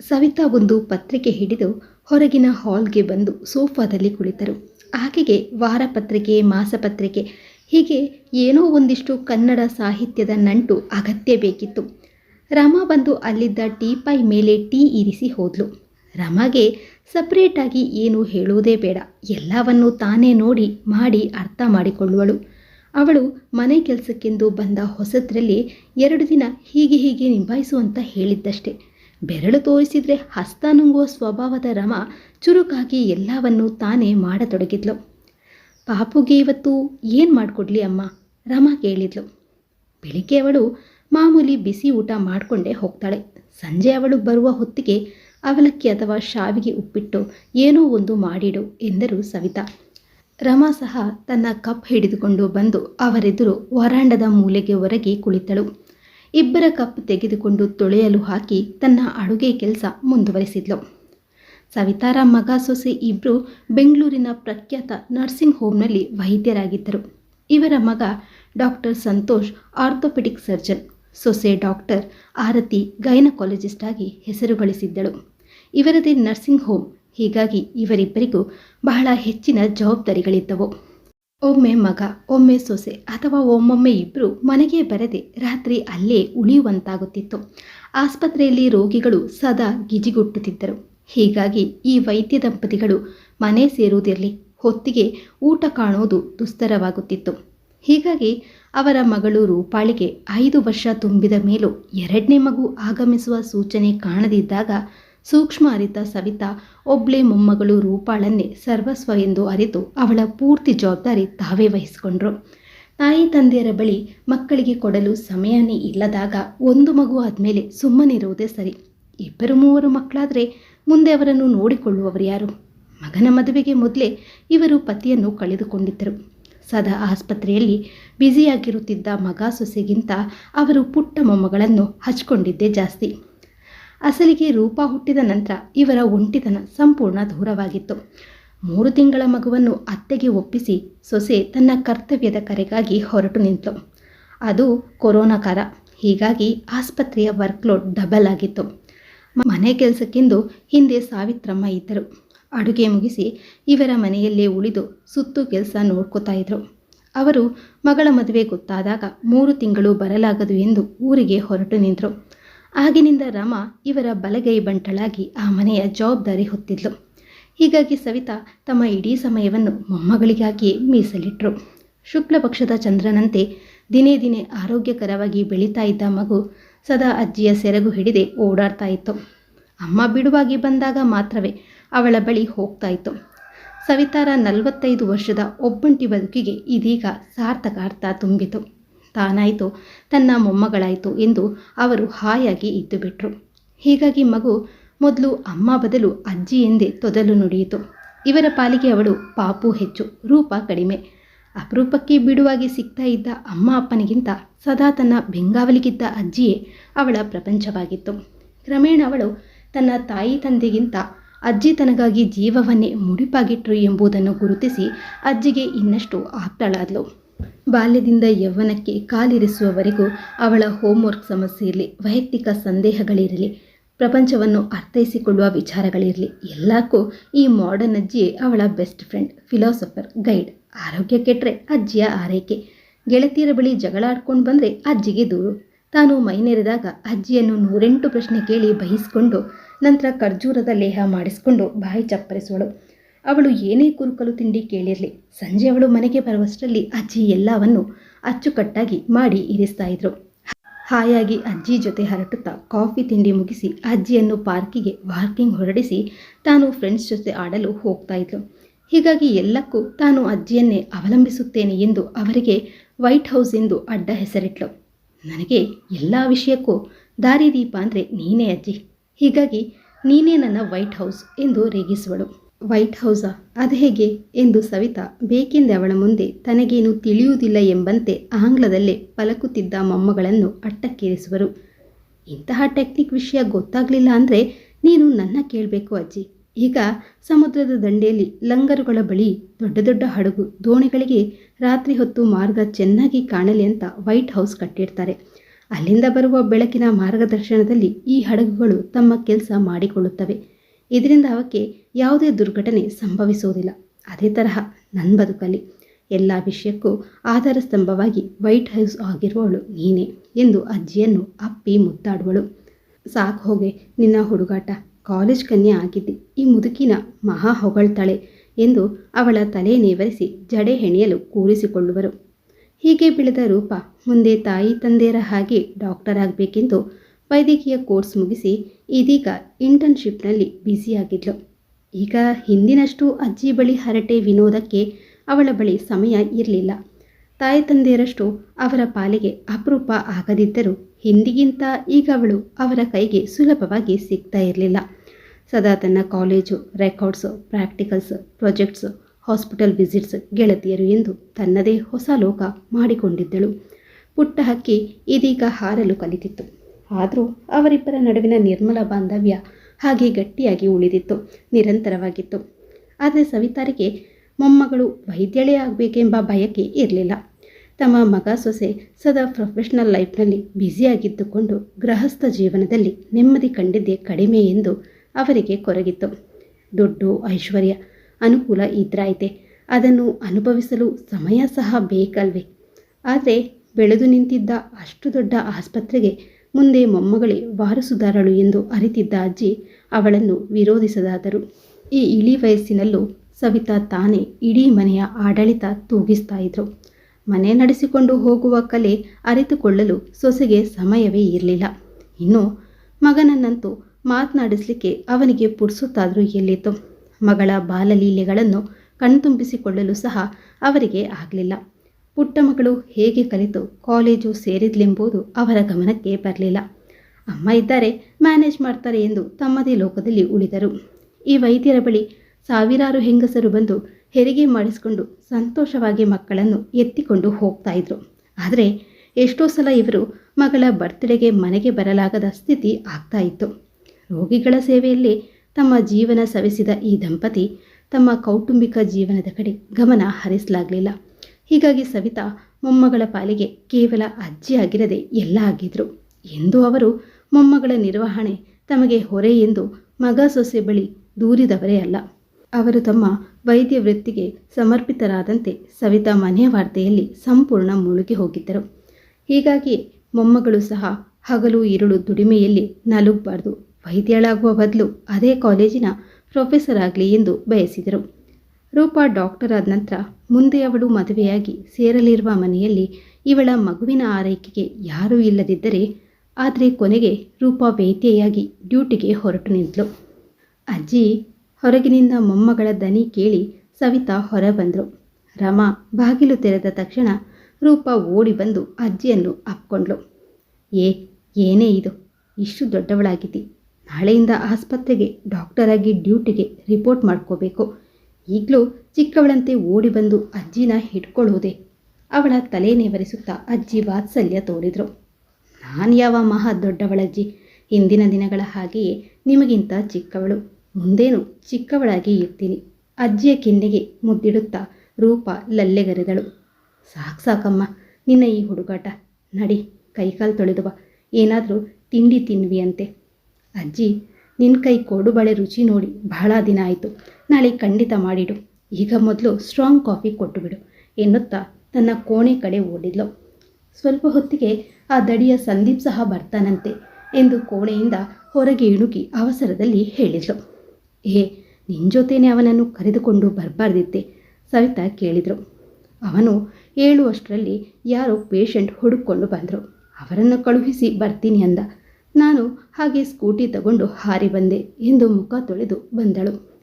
ಸವಿತಾ ಒಂದು ಪತ್ರಿಕೆ ಹಿಡಿದು ಹೊರಗಿನ ಹಾಲ್ಗೆ ಬಂದು ಸೋಫಾದಲ್ಲಿ ಕುಳಿತರು. ಆಕೆಗೆ ವಾರಪತ್ರಿಕೆ ಮಾಸಪತ್ರಿಕೆ ಹೀಗೆ ಏನೋ ಒಂದಿಷ್ಟು ಕನ್ನಡ ಸಾಹಿತ್ಯದ ನಂಟು ಅಗತ್ಯ ಬೇಕಿತ್ತು. ರಮಾ ಬಂದು ಅಲ್ಲಿದ್ದ ಟೀಪಾಯ್ ಮೇಲೆ ಟೀ ಇರಿಸಿ ಹೋದ್ಲು. ರಮಾಗೆ ಸಪ್ರೇಟಾಗಿ ಏನು ಹೇಳುವುದೇ ಬೇಡ. ಎಲ್ಲವನ್ನೂ ತಾನೇ ನೋಡಿ, ಮಾಡಿ ಅರ್ಥ ಮಾಡಿಕೊಳ್ಳುವಳು. ಅವಳು ಮನೆ ಕೆಲಸಕ್ಕೆಂದು ಬಂದ ಹೊಸದ್ರಲ್ಲಿ ಎರಡು ದಿನ ಹೀಗೆ ಹೀಗೆ ನಿಭಾಯಿಸುವಂತ ಹೇಳಿದ್ದಷ್ಟೆ. ಬೆರಳು ತೋರಿಸಿದರೆ ಹಸ್ತ ನುಂಗುವ ಸ್ವಭಾವದ ರಮ ಚುರುಕಾಗಿ ಎಲ್ಲವನ್ನೂ ತಾನೇ ಮಾಡತೊಡಗಿದ್ಲು. ಪಾಪುಗೆ ಇವತ್ತು ಏನು ಮಾಡಿಕೊಡ್ಲಿ ಅಮ್ಮ? ರಮ ಕೇಳಿದ್ಲು. ಬೆಳಿಗ್ಗೆ ಅವಳು ಮಾಮೂಲಿ ಬಿಸಿ ಊಟ ಮಾಡಿಕೊಂಡೇ ಹೋಗ್ತಾಳೆ. ಸಂಜೆ ಅವಳು ಬರುವ ಹೊತ್ತಿಗೆ ಅವಲಕ್ಕಿ ಅಥವಾ ಶಾವಿಗೆ ಉಪ್ಪಿಟ್ಟು ಏನೋ ಒಂದು ಮಾಡಿಡು ಎಂದರು ಸವಿತಾ. ರಮಾ ಸಹ ತನ್ನ ಕಪ್ ಹಿಡಿದುಕೊಂಡು ಬಂದು ಅವರೆದುರು ವರಾಂಡದ ಮೂಲೆಗೆ ಹೊರಗೆ ಕುಳಿತಳು. ಇಬ್ಬರ ಕಪ್ ತೆಗೆದುಕೊಂಡು ತೊಳೆಯಲು ಹಾಕಿ ತನ್ನ ಅಡುಗೆ ಕೆಲಸ ಮುಂದುವರಿಸಿದ್ಲು. ಸವಿತಾರ ಮಗ ಸೊಸೆ ಇಬ್ಬರು ಬೆಂಗಳೂರಿನ ಪ್ರಖ್ಯಾತ ನರ್ಸಿಂಗ್ ಹೋಮ್ನಲ್ಲಿ ವೈದ್ಯರಾಗಿದ್ದರು. ಇವರ ಮಗ ಡಾಕ್ಟರ್ ಸಂತೋಷ್ ಆರ್ಥೋಪೆಡಿಕ್ ಸರ್ಜನ್ ಸೊಸೆ ಡಾಕ್ಟರ್ ಆರತಿ ಗೈನಕಾಲಜಿಸ್ಟ್ ಆಗಿ ಹೆಸರು ಗಳಿಸಿದ್ದಳು. ಇವರದೇ ನರ್ಸಿಂಗ್ ಹೋಮ್ ಹೀಗಾಗಿ ಇವರಿಬ್ಬರಿಗೂ ಬಹಳ ಹೆಚ್ಚಿನ ಜವಾಬ್ದಾರಿಗಳಿದ್ದವು. ಒಮ್ಮೆ ಮಗ, ಒಮ್ಮೆ ಸೊಸೆ ಅಥವಾ ಒಮ್ಮೊಮ್ಮೆ ಇಬ್ಬರು ಮನೆಗೆ ಬರದೆ ರಾತ್ರಿ ಅಲ್ಲೇ ಉಳಿಯುವಂತಾಗುತ್ತಿತ್ತು. ಆಸ್ಪತ್ರೆಯಲ್ಲಿ ರೋಗಿಗಳು ಸದಾ ಗಿಜಿಗುಟ್ಟುತ್ತಿದ್ದರು. ಹೀಗಾಗಿ ಈ ವೈದ್ಯ ದಂಪತಿಗಳು ಮನೆ ಸೇರುವುದಿರಲಿ, ಹೊತ್ತಿಗೆ ಊಟ ಕಾಣುವುದು ದುಸ್ತರವಾಗುತ್ತಿತ್ತು. ಹೀಗಾಗಿ ಅವರ ಮಗಳು ರೂಪಾಳಿಗೆ ಐದು ವರ್ಷ ತುಂಬಿದ ಮೇಲೂ ಎರಡನೇ ಮಗು ಆಗಮಿಸುವ ಸೂಚನೆ ಕಾಣದಿದ್ದಾಗ ಸೂಕ್ಷ್ಮ ಅರಿತ ಸವಿತಾ ಒಬ್ಳೆ ಮೊಮ್ಮಗಳು ರೂಪಾಳನ್ನೇ ಸರ್ವಸ್ವ ಎಂದು ಅರಿತು ಅವಳ ಪೂರ್ತಿ ಜವಾಬ್ದಾರಿ ತಾವೇ ವಹಿಸಿಕೊಂಡ್ರು. ತಾಯಿ ತಂದೆಯರ ಬಳಿ ಮಕ್ಕಳಿಗೆ ಕೊಡಲು ಸಮಯನೇ ಇಲ್ಲದಾಗ ಒಂದು ಮಗು ಆದಮೇಲೆ ಸುಮ್ಮನಿರುವುದೇ ಸರಿ. ಇಬ್ಬರು ಮೂವರು ಮಕ್ಕಳಾದರೆ ಮುಂದೆ ಅವರನ್ನು ನೋಡಿಕೊಳ್ಳುವವರು ಯಾರು? ಮಗನ ಮದುವೆಗೆ ಮೊದಲೇ ಇವರು ಪತಿಯನ್ನು ಕಳೆದುಕೊಂಡಿದ್ದರು. ಸದಾ ಆಸ್ಪತ್ರೆಯಲ್ಲಿ ಬ್ಯುಸಿಯಾಗಿರುತ್ತಿದ್ದ ಮಗ ಸೊಸೆಗಿಂತ ಅವರು ಪುಟ್ಟ ಮೊಮ್ಮಗಳನ್ನು ಹಚ್ಕೊಂಡಿದ್ದೇ ಜಾಸ್ತಿ. ಅಸಲಿಗೆ ರೂಪ ಹುಟ್ಟಿದ ನಂತರ ಇವರ ಒಂಟಿತನ ಸಂಪೂರ್ಣ ದೂರವಾಗಿತ್ತು. ಮೂರು ತಿಂಗಳ ಮಗುವನ್ನು ಅತ್ತೆಗೆ ಒಪ್ಪಿಸಿ ಸೊಸೆ ತನ್ನ ಕರ್ತವ್ಯದ ಕರೆಗಾಗಿ ಹೊರಟು ನಿಂತು. ಅದು ಕೊರೋನಾ ಕಾಲ. ಹೀಗಾಗಿ ಆಸ್ಪತ್ರೆಯ ವರ್ಕ್ಲೋಡ್ ಡಬಲ್ ಆಗಿತ್ತು. ಮನೆ ಕೆಲಸಕ್ಕೆಂದು ಹಿಂದೆ ಸಾವಿತ್ರಮ್ಮ ಇದ್ದರು. ಅಡುಗೆ ಮುಗಿಸಿ ಇವರ ಮನೆಯಲ್ಲೇ ಉಳಿದು ಸುತ್ತು ಕೆಲಸ ನೋಡ್ಕೋತಾ ಇದ್ರು. ಅವರು ಮಗಳ ಮದುವೆ ಗೊತ್ತಾದಾಗ ಮೂರು ತಿಂಗಳು ಬರಲಾಗದು ಎಂದು ಊರಿಗೆ ಹೊರಟು ನಿಂತರು. ಆಗಿನಿಂದ ರಮ ಇವರ ಬಲಗೈ ಬಂಟಳಾಗಿ ಆ ಮನೆಯ ಜವಾಬ್ದಾರಿ ಹೊತ್ತಿದ್ಲು. ಹೀಗಾಗಿ ಸವಿತಾ ತಮ್ಮ ಇಡೀ ಸಮಯವನ್ನು ಮೊಮ್ಮಗಳಿಗಾಗಿಯೇ ಮೀಸಲಿಟ್ಟರು ಶುಕ್ಲ ಪಕ್ಷದ ಚಂದ್ರನಂತೆ ದಿನೇ ದಿನೇ ಆರೋಗ್ಯಕರವಾಗಿ ಬೆಳೀತಾ ಇದ್ದ ಮಗು ಸದಾ ಅಜ್ಜಿಯ ಸೆರಗು ಹಿಡಿದೆ ಓಡಾಡ್ತಾ ಇತ್ತು. ಅಮ್ಮ ಬಿಡುವಾಗಿ ಬಂದಾಗ ಮಾತ್ರವೇ ಅವಳ ಬಳಿ ಹೋಗ್ತಾ ಇತ್ತು. ಸವಿತಾರ ನಲವತ್ತೈದು ವರ್ಷದ ಒಬ್ಬಂಟಿ ಬದುಕಿಗೆ ಇದೀಗ ಸಾರ್ಥಕ ಅರ್ಥ ತುಂಬಿತು. ತಾನಾಯಿತು, ತನ್ನ ಮೊಮ್ಮಗಳಾಯಿತು ಎಂದು ಅವರು ಹಾಯಾಗಿ ಇದ್ದು ಬಿಟ್ರು ಹೀಗಾಗಿ ಮಗು ಮೊದಲು ಅಮ್ಮ ಬದಲು ಅಜ್ಜಿ ಎಂದೇ ತೊದಲು ನುಡಿಯಿತು. ಇವರ ಪಾಲಿಗೆ ಅವಳು ಪಾಪು ಹೆಚ್ಚು, ರೂಪ ಕಡಿಮೆ. ಅಪರೂಪಕ್ಕೆ ಬಿಡುವಾಗಿ ಸಿಗ್ತಾ ಇದ್ದ ಅಮ್ಮ ಅಪ್ಪನಿಗಿಂತ ಸದಾ ತನ್ನ ಬೆಂಗಾವಲಿಗಿದ್ದ ಅಜ್ಜಿಯೇ ಅವಳ ಪ್ರಪಂಚವಾಗಿತ್ತು. ಕ್ರಮೇಣ ಅವಳು ತನ್ನ ತಾಯಿ ತಂದೆಗಿಂತ ಅಜ್ಜಿ ತನಗಾಗಿ ಜೀವವನ್ನೇ ಮುಡಿಪಾಗಿಟ್ರು ಎಂಬುದನ್ನು ಗುರುತಿಸಿ ಅಜ್ಜಿಗೆ ಇನ್ನಷ್ಟು ಆಪ್ತಳಾದ್ಲು. ಬಾಲ್ಯದಿಂದ ಯೌವನಕ್ಕೆ ಕಾಲಿರಿಸುವವರೆಗೂ ಅವಳ ಹೋಮ್ವರ್ಕ್ ಸಮಸ್ಯೆ ಇರಲಿ, ವೈಯಕ್ತಿಕ ಸಂದೇಹಗಳಿರಲಿ, ಪ್ರಪಂಚವನ್ನು ಅರ್ಥೈಸಿಕೊಳ್ಳುವ ವಿಚಾರಗಳಿರಲಿ, ಎಲ್ಲಕ್ಕೂ ಈ ಮಾಡರ್ನ್ ಅಜ್ಜಿಯೇ ಅವಳ ಬೆಸ್ಟ್ ಫ್ರೆಂಡ್ ಫಿಲಾಸಫರ್ ಗೈಡ್ ಆರೋಗ್ಯ ಕೆಟ್ಟರೆ ಅಜ್ಜಿಯ ಆರೈಕೆ. ಗೆಳತಿಯರ ಬಳಿ ಜಗಳ ಆಡ್ಕೊಂಡು ಬಂದರೆ ಅಜ್ಜಿಗೆ ದೂರು. ತಾನು ಮೈನೆರೆದಾಗ ಅಜ್ಜಿಯನ್ನು ನೂರೆಂಟು ಪ್ರಶ್ನೆ ಕೇಳಿ ಬಹಿಸಿಕೊಂಡು, ನಂತರ ಖರ್ಜೂರದ ಲೇಹ ಮಾಡಿಸಿಕೊಂಡು ಬಾಯಿ ಚಪ್ಪರಿಸುವಳು. ಅವಳು ಏನೇ ಕುರುಕಲು ತಿಂಡಿ ಕೇಳಿರಲಿ. ಸಂಜೆ ಅವಳು ಮನೆಗೆ ಬರುವಷ್ಟರಲ್ಲಿ ಅಜ್ಜಿ ಎಲ್ಲವನ್ನು ಅಚ್ಚುಕಟ್ಟಾಗಿ ಮಾಡಿ ಇರಿಸ್ತಾ ಇದ್ರು. ಹಾಯಾಗಿ ಅಜ್ಜಿ ಜೊತೆ ಹರಟುತ್ತಾ ಕಾಫಿ ತಿಂಡಿ ಮುಗಿಸಿ ಅಜ್ಜಿಯನ್ನು ಪಾರ್ಕಿಗೆ ವಾಕಿಂಗ್ ಹೊರಡಿಸಿ ತಾನು ಫ್ರೆಂಡ್ಸ್ ಜೊತೆ ಆಡಲು ಹೋಗ್ತಾ ಇದ್ಲು ಹೀಗಾಗಿ ಎಲ್ಲಕ್ಕೂ ತಾನು ಅಜ್ಜಿಯನ್ನೇ ಅವಲಂಬಿಸುತ್ತೇನೆ ಎಂದು ಅವರಿಗೆ ವೈಟ್ ಹೌಸ್ ಎಂದು ಅಡ್ಡ ಹೆಸರಿಟ್ಲು. ನನಗೆ ಎಲ್ಲ ವಿಷಯಕ್ಕೂ ದಾರಿದೀಪ ಅಂದರೆ ನೀನೇ ಅಜ್ಜಿ. ಹೀಗಾಗಿ ನೀನೇ ನನ್ನ ವೈಟ್ ಹೌಸ್ ಎಂದು ರೇಗಿಸುವಳು. ವೈಟ್ ಹೌಸ. ಅದು ಹೇಗೆ? ಎಂದು ಸವಿತಾ ಬೇಕೆಂದೆ ಅವಳ ಮುಂದೆ ತನಗೇನು ತಿಳಿಯುವುದಿಲ್ಲ ಎಂಬಂತೆ ಆಂಗ್ಲದಲ್ಲೇ ಪಲಕುತ್ತಿದ್ದ ಮೊಮ್ಮಗಳನ್ನು ಅಟ್ಟಕ್ಕೇರಿಸುವರು. ಇಂತಹ ಟೆಕ್ನಿಕ್ ವಿಷಯ ಗೊತ್ತಾಗಲಿಲ್ಲ ಅಂದರೆ ನೀನು ನನ್ನ ಕೇಳಬೇಕು ಅಜ್ಜಿ. ಈಗ ಸಮುದ್ರದ ದಂಡೆಯಲ್ಲಿ ಲಂಗರುಗಳ ಬಳಿ ದೊಡ್ಡ ದೊಡ್ಡ ಹಡಗು ದೋಣಿಗಳಿಗೆ ರಾತ್ರಿ ಹೊತ್ತು ಮಾರ್ಗ ಚೆನ್ನಾಗಿ ಕಾಣಲಿ ಅಂತ ವೈಟ್ ಹೌಸ್ ಕಟ್ಟಿರ್ತಾರೆ. ಅಲ್ಲಿಂದ ಬರುವ ಬೆಳಕಿನ ಮಾರ್ಗದರ್ಶನದಲ್ಲಿ ಈ ಹಡಗುಗಳು ತಮ್ಮ ಕೆಲಸ ಮಾಡಿಕೊಳ್ಳುತ್ತವೆ. ಇದರಿಂದ ಅವಕ್ಕೆ ಯಾವುದೇ ದುರ್ಘಟನೆ ಸಂಭವಿಸುವುದಿಲ್ಲ. ಅದೇ ತರಹ ನನ್ನ ಬದುಕಲ್ಲಿ ಎಲ್ಲ ವಿಷಯಕ್ಕೂ ಆಧಾರ ಸ್ತಂಭವಾಗಿ ವೈಟ್ ಹೌಸ್ ಆಗಿರುವವಳು ನೀನೇ ಎಂದು ಅಜ್ಜಿಯನ್ನು ಅಪ್ಪಿ ಮುದ್ದಾಡುವಳು. ಸಾಕು ಹೋಗೆ, ನಿನ್ನ ಹುಡುಗಾಟ. ಕಾಲೇಜ್ ಕನ್ಯೆ ಆಗಿದ್ದೆ. ಈ ಮುದುಕಿನ ಮಹಾ ಹೊಗಳ್ತಾಳೆ ಎಂದು ಅವಳ ತಲೆ ನೇವರಿಸಿ ಜಡೆ ಹೆಣೆಯಲು ಕೂರಿಸಿಕೊಳ್ಳುವರು. ಹೀಗೆ ಬೆಳೆದ ರೂಪ ಮುಂದೆ ತಾಯಿ ತಂದೆಯರ ಹಾಗೆ ಡಾಕ್ಟರ್ ಆಗಬೇಕೆಂದು ವೈದ್ಯಕೀಯ ಕೋರ್ಸ್ ಮುಗಿಸಿ ಇದೀಗ ಇಂಟರ್ನ್ಶಿಪ್ನಲ್ಲಿ ಬ್ಯುಸಿಯಾಗಿದ್ಲು. ಈಗ ಹಿಂದಿನಷ್ಟು ಅಜ್ಜಿ ಬಳಿ ಹರಟೆ ವಿನೋದಕ್ಕೆ ಅವಳ ಬಳಿ ಸಮಯ ಇರಲಿಲ್ಲ. ತಾಯಿ ತಂದೆಯರಷ್ಟು ಅವರ ಪಾಲಿಗೆ ಅಪರೂಪ ಆಗದಿದ್ದರೂ ಹಿಂದಿಗಿಂತ ಈಗ ಅವಳು ಅವರ ಕೈಗೆ ಸುಲಭವಾಗಿ ಸಿಗ್ತಾ ಇರಲಿಲ್ಲ. ಸದಾ ತನ್ನ college, records, practicals, projects, hospital visits ಗೆಳತಿಯರು ಎಂದು ತನ್ನದೇ ಹೊಸ ಲೋಕ ಮಾಡಿಕೊಂಡಿದ್ದಳು. ಪುಟ್ಟ ಹಕ್ಕಿ ಇದೀಗ ಹಾರಲು ಕಲಿತಿತ್ತು. ಆದರೂ ಅವರಿಬ್ಬರ ನಡುವಿನ ನಿರ್ಮಲ ಬಾಂಧವ್ಯ ಹಾಗೆ ಗಟ್ಟಿಯಾಗಿ ಉಳಿದಿತ್ತು, ನಿರಂತರವಾಗಿತ್ತು. ಆದರೆ ಸವಿತಾರಿಗೆ ಮೊಮ್ಮಗಳು ವೈದ್ಯಳೇ ಆಗಬೇಕೆಂಬ ಬಯಕೆ ಇರಲಿಲ್ಲ. ತಮ್ಮ ಮಗ ಸೊಸೆ ಸದಾ ಪ್ರೊಫೆಷನಲ್ ಲೈಫ್ನಲ್ಲಿ ಬ್ಯುಸಿಯಾಗಿದ್ದುಕೊಂಡು ಗೃಹಸ್ಥ ಜೀವನದಲ್ಲಿ ನೆಮ್ಮದಿ ಕಂಡಿದ್ದೇ ಕಡಿಮೆ ಎಂದು ಅವರಿಗೆ ಕೊರಗಿತ್ತು. ದುಡ್ಡು, ಐಶ್ವರ್ಯ, ಅನುಕೂಲ ಇದ್ರಾಯ್ತೆ. ಅದನ್ನು ಅನುಭವಿಸಲು ಸಮಯ ಸಹ ಬೇಕಲ್ವೇ? ಆದರೆ ಬೆಳೆದು ನಿಂತಿದ್ದ ಅಷ್ಟು ದೊಡ್ಡ ಆಸ್ಪತ್ರೆಗೆ ಮುಂದೆ ಮೊಮ್ಮಗಳೇ ವಾರಸುದಾರಳು ಎಂದು ಅರಿತಿದ್ದ ಅಜ್ಜಿ ಅವಳನ್ನು ವಿರೋಧಿಸದಾದರು. ಈ ಇಳಿ ವಯಸ್ಸಿನಲ್ಲೂ ಸವಿತಾ ತಾನೇ ಇಡೀ ಮನೆಯ ಆಡಳಿತ ತೂಗಿಸ್ತಾ ಇದ್ರು. ಮನೆ ನಡೆಸಿಕೊಂಡು ಹೋಗುವ ಕಲೆ ಅರಿತುಕೊಳ್ಳಲು ಸೊಸೆಗೆ ಸಮಯವೇ ಇರಲಿಲ್ಲ. ಇನ್ನು ಮಗನನ್ನಂತೂ ಮಾತನಾಡಿಸಲಿಕ್ಕೆ ಅವನಿಗೆ ಪುಡ್ಸುತ್ತಾದರೂ ಎಲ್ಲಿತ್ತು. ಮಗಳ ಬಾಲಲೀಲೆಗಳನ್ನು ಕಣ್ತುಂಬಿಸಿಕೊಳ್ಳಲು ಸಹ ಅವರಿಗೆ ಆಗಲಿಲ್ಲ. ಪುಟ್ಟ ಮಗಳು ಹೇಗೆ ಕಲಿತು ಕಾಲೇಜು ಸೇರಿದ್ಲೆಂಬುದು ಅವರ ಗಮನಕ್ಕೆ ಬರಲಿಲ್ಲ. ಅಮ್ಮ ಇದ್ದಾರೆ, ಮ್ಯಾನೇಜ್ ಮಾಡ್ತಾರೆ ಎಂದು ತಮ್ಮದೇ ಲೋಕದಲ್ಲಿ ಉಳಿದರು. ಈ ವೈದ್ಯರ ಬಳಿ ಸಾವಿರಾರು ಹೆಂಗಸರು ಬಂದು ಹೆರಿಗೆ ಮಾಡಿಸಿಕೊಂಡು ಸಂತೋಷವಾಗಿ ಮಕ್ಕಳನ್ನು ಎತ್ತಿಕೊಂಡು ಹೋಗ್ತಾ ಇದ್ರು. ಆದರೆ ಎಷ್ಟೋ ಸಲ ಇವರು ಮಗಳ ಬರ್ತ್ಡೇಗೆ ಮನೆಗೆ ಬರಲಾಗದ ಸ್ಥಿತಿ ಆಗ್ತಾ ಇತ್ತು. ರೋಗಿಗಳ ಸೇವೆಯಲ್ಲಿ ತಮ್ಮ ಜೀವನ ಸವೆಸಿದ ಈ ದಂಪತಿ ತಮ್ಮ ಕೌಟುಂಬಿಕ ಜೀವನದ ಕಡೆ ಗಮನ ಹರಿಸಲಾಗಲಿಲ್ಲ. ಹೀಗಾಗಿ ಸವಿತಾ ಮೊಮ್ಮಗಳ ಪಾಲಿಗೆ ಕೇವಲ ಅಜ್ಜಿ ಆಗಿರದೆ ಎಲ್ಲ ಆಗಿದ್ರು. ಎಂದು ಅವರು ಮೊಮ್ಮಗಳ ನಿರ್ವಹಣೆ ತಮಗೆ ಹೊರೆ ಎಂದು ಮಗ ಸೊಸೆ ಬಳಿ ದೂರಿದವರೇ ಅಲ್ಲ. ಅವರು ತಮ್ಮ ವೈದ್ಯ ವೃತ್ತಿಗೆ ಸಮರ್ಪಿತರಾದಂತೆ ಸವಿತಾ ಮನೆಯ ವಾರ್ತೆಯಲ್ಲಿ ಸಂಪೂರ್ಣ ಮುಳುಗಿ ಹೋಗಿದ್ದರು. ಹೀಗಾಗಿ ಮೊಮ್ಮಗಳು ಸಹ ಹಗಲು ಇರುಳು ದುಡಿಮೆಯಲ್ಲಿ ನಲುಗಬಾರ್ದು. ವೈದ್ಯಳಾಗುವ ಬದಲು ಅದೇ ಕಾಲೇಜಿನ ಪ್ರೊಫೆಸರ್ ಆಗಲಿ ಎಂದು ಬಯಸಿದರು. ರೂಪಾ ಡಾಕ್ಟರ್ ಆದ ನಂತರ ಮುಂದೆ ಅವಳು ಮದುವೆಯಾಗಿ ಸೇರಲಿರುವ ಮನೆಯಲ್ಲಿ ಇವಳ ಮಗುವಿನ ಆರೈಕೆಗೆ ಯಾರೂ ಇಲ್ಲದಿದ್ದರೆ ಆದರೆ ಕೊನೆಗೆ ರೂಪಾ ವೇದ್ಯೆಯಾಗಿ ಡ್ಯೂಟಿಗೆ ಹೊರಟು ನಿಂತಳು. ಅಜ್ಜಿ, ಹೊರಗಿನಿಂದ ಮೊಮ್ಮಗಳ ದನಿ ಕೇಳಿ ಸವಿತಾ ಹೊರ ಬಂದರು ರಮಾ ಬಾಗಿಲು ತೆರೆದ ತಕ್ಷಣ ರೂಪಾ ಓಡಿ ಬಂದು ಅಜ್ಜಿಯನ್ನು ಅಪ್ಕೊಂಡ್ಳು. ಏ, ಏನೇ ಇದು? ಇಷ್ಟು ದೊಡ್ಡವಳಾಗಿದ್ದಿ. ನಾಳೆಯಿಂದ ಆಸ್ಪತ್ರೆಗೆ ಡಾಕ್ಟರಾಗಿ ಡ್ಯೂಟಿಗೆ ರಿಪೋರ್ಟ್ ಮಾಡ್ಕೋಬೇಕು. ಈಗಲೂ ಚಿಕ್ಕವಳಂತೆ ಓಡಿ ಬಂದು ಅಜ್ಜಿನ ಹಿಡ್ಕೊಳ್ಳೋದೆ ಅವಳ ತಲೆ ನೇವರಿಸುತ್ತಾ ಅಜ್ಜಿ ವಾತ್ಸಲ್ಯ ತೋರಿದರು. ನಾನು ಯಾವ ಮಹಾ ದೊಡ್ಡವಳಜ್ಜಿ? ಹಿಂದಿನ ದಿನಗಳ ಹಾಗೆಯೇ ನಿಮಗಿಂತ ಚಿಕ್ಕವಳು. ಮುಂದೇನು ಚಿಕ್ಕವಳಾಗಿ ಇರ್ತೀನಿ. ಅಜ್ಜಿಯ ಕೆನ್ನೆಗೆ ಮುದ್ದಿಡುತ್ತಾ ರೂಪ ಲಲ್ಲೆಗರೆದಳು ಸಾಕು ಸಾಕಮ್ಮ, ನಿನ್ನ ಈ ಹುಡುಗಾಟ. ನಡಿ, ಕೈಕಾಲು ತೊಳೆದುವ. ಏನಾದರೂ ತಿಂಡಿ ತಿನ್ವಿ ಅಂತೆ ಅಜ್ಜಿ ನಿನ್ನ ಕೈ ಕೋಡುಬಳೆ ರುಚಿ ನೋಡಿ ಬಹಳ ದಿನ ಆಯಿತು. ನಾಳೆ ಖಂಡಿತ ಮಾಡಿಡು. ಈಗ ಮೊದಲು ಸ್ಟ್ರಾಂಗ್ ಕಾಫಿ ಕೊಟ್ಟುಬಿಡು ಎನ್ನುತ್ತಾ ತನ್ನ ಕೋಣೆ ಕಡೆ ಓಡಿದ್ಲು. ಸ್ವಲ್ಪ ಹೊತ್ತಿಗೆ ಆ ದಡಿಯ ಸಂದೀಪ್ ಸಹ ಬರ್ತಾನಂತೆ ಎಂದು ಕೋಣೆಯಿಂದ ಹೊರಗೆ ಇಣುಕಿ ಅವಸರದಲ್ಲಿ ಹೇಳಿದ್ಲು. ಏ ನಿನ್ನ ಜೊತೆನೇ ಅವನನ್ನು ಕರೆದುಕೊಂಡು ಬರಬಾರ್ದಿತ್ತೆ, ಸವಿತಾ ಕೇಳಿದರು. ಅವನು ಹೇಳುವಷ್ಟರಲ್ಲಿ ಯಾರೋ ಪೇಷಂಟ್ ಹುಡುಕೊಂಡು ಬಂದರು. ಅವರನ್ನು ಕಳುಹಿಸಿ ಬರ್ತೀನಿ ಅಂದ. ನಾನು ಹಾಗೆ ಸ್ಕೂಟಿ ತಗೊಂಡು ಹಾರಿ ಬಂದೆ, ಎಂದು ಮುಖ ತೊಳೆದು ಬಂದಳು.